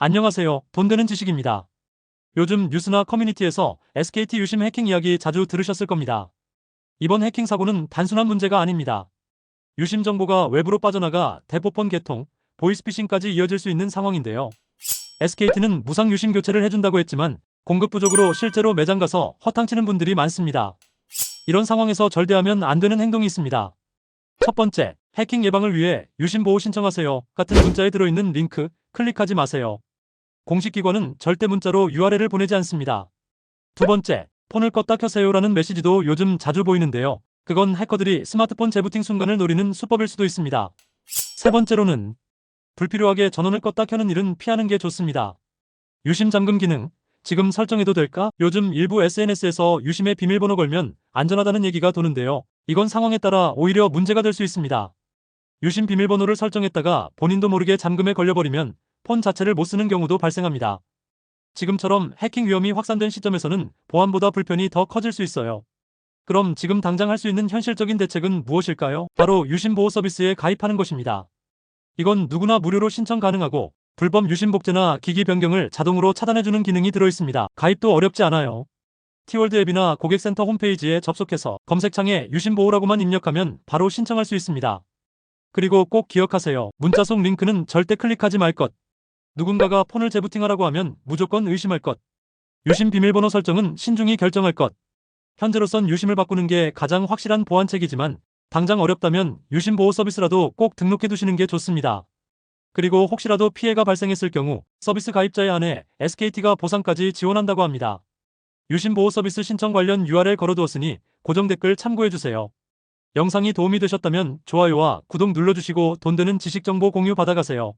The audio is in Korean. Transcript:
안녕하세요. 돈 되는 지식입니다. 요즘 뉴스나 커뮤니티에서 SKT 유심 해킹 이야기 자주 들으셨을 겁니다. 이번 해킹 사고는 단순한 문제가 아닙니다. 유심 정보가 외부로 빠져나가 대포폰 개통, 보이스피싱까지 이어질 수 있는 상황인데요. SKT는 무상 유심 교체를 해준다고 했지만 공급 부족으로 실제로 매장 가서 허탕치는 분들이 많습니다. 이런 상황에서 절대하면 안 되는 행동이 있습니다. 첫 번째, 해킹 예방을 위해 유심 보호 신청하세요 같은 문자에 들어있는 링크 클릭하지 마세요. 공식 기관은 절대 문자로 URL을 보내지 않습니다. 두 번째, 폰을 껐다 켜세요라는 메시지도 요즘 자주 보이는데요. 그건 해커들이 스마트폰 재부팅 순간을 노리는 수법일 수도 있습니다. 세 번째로는 불필요하게 전원을 껐다 켜는 일은 피하는 게 좋습니다. 유심 잠금 기능, 지금 설정해도 될까? 요즘 일부 SNS에서 유심의 비밀번호 걸면 안전하다는 얘기가 도는데요. 이건 상황에 따라 오히려 문제가 될 수 있습니다. 유심 비밀번호를 설정했다가 본인도 모르게 잠금에 걸려버리면 폰 자체를 못 쓰는 경우도 발생합니다. 지금처럼 해킹 위험이 확산된 시점에서는 보안보다 불편이 더 커질 수 있어요. 그럼 지금 당장 할 수 있는 현실적인 대책은 무엇일까요? 바로 유심 보호 서비스에 가입하는 것입니다. 이건 누구나 무료로 신청 가능하고 불법 유심 복제나 기기 변경을 자동으로 차단해주는 기능이 들어있습니다. 가입도 어렵지 않아요. 티월드 앱이나 고객센터 홈페이지에 접속해서 검색창에 유심 보호라고만 입력하면 바로 신청할 수 있습니다. 그리고 꼭 기억하세요. 문자 속 링크는 절대 클릭하지 말 것. 누군가가 폰을 재부팅하라고 하면 무조건 의심할 것. 유심 비밀번호 설정은 신중히 결정할 것. 현재로선 유심을 바꾸는 게 가장 확실한 보안책이지만 당장 어렵다면 유심 보호 서비스라도 꼭 등록해 두시는 게 좋습니다. 그리고 혹시라도 피해가 발생했을 경우 서비스 가입자에 한해 SKT가 보상까지 지원한다고 합니다. 유심 보호 서비스 신청 관련 URL 걸어두었으니 고정 댓글 참고해 주세요. 영상이 도움이 되셨다면 좋아요와 구독 눌러주시고 돈 되는 지식 정보 공유 받아가세요.